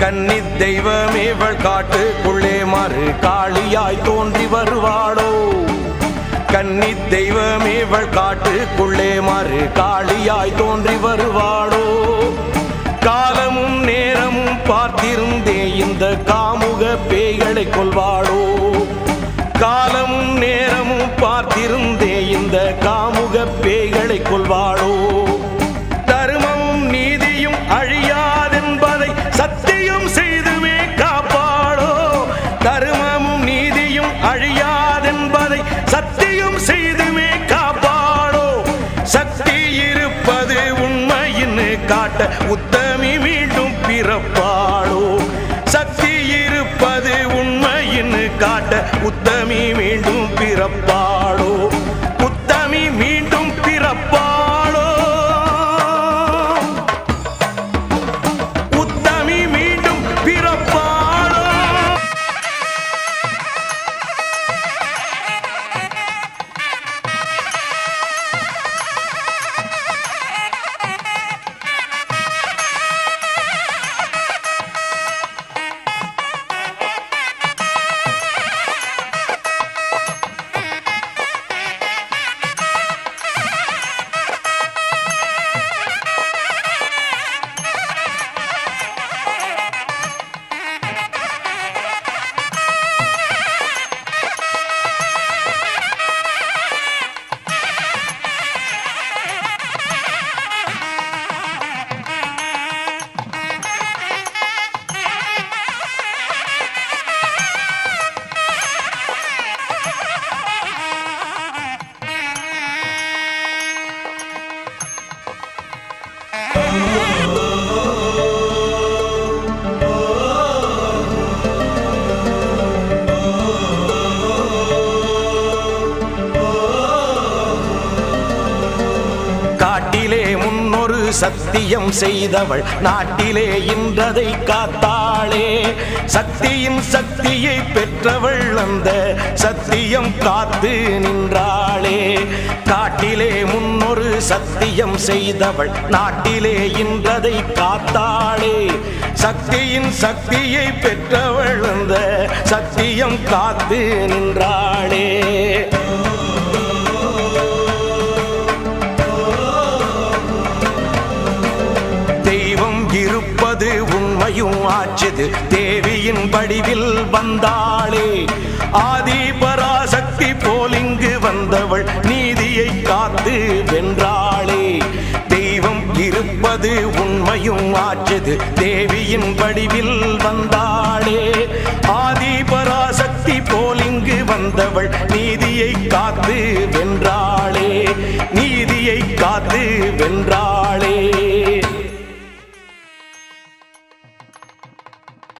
கன்னி தெய்வமேவள் காட்டுக்குள்ளே மறு காளியாய் தோன்றி வருவாளோ? கன்னி தெய்வமேவள் காட்டுக்குள்ளே மறு காளியாய் தோன்றி வருவாளோ? காலமும் நேரமும் பார்த்திருந்தே இந்த காமுக பேய்களை கொள்வாளோ காலமும் நேரமும் பார்த்திருந்தே இந்த காமுக பேய்களை கொள்வாளோ காட்ட உத்தமி மீண்டும் பிறப்பாளோ? சக்தி இருப்பது உண்மையின்னு காட்ட உத்தமி மீண்டும் பிறப்பாளோ? உத்தமி மீண்டும் பிறப்பா முன்னொரு சத்தியம் செய்தவள் நாட்டிலே இன்றதை காத்தாளே. சக்தியின் சக்தியை பெற்றவள் அந்த சத்தியம் காத்து நின்றாளே. காட்டிலே முன்னொரு சத்தியம் செய்தவள் நாட்டிலே இன்றதை காத்தாளே. சக்தியின் சக்தியை பெற்றவள் அந்த சத்தியம் காத்து நின்றாள். உண்மையும் ஆச்சது தேவியின் வடிவில் வந்தாளே. ஆதி பராசக்தி போலிங்கு வந்தவள் நீதியை காத்து வென்றாளே. தெய்வம் இருப்பது உண்மையும் ஆச்சது தேவியின் வடிவில் வந்தாளே. ஆதி பராசக்தி போலிங்கு வந்தவள் நீதியை காத்து வென்றாளே. நீதியை காத்து வென்றாள்.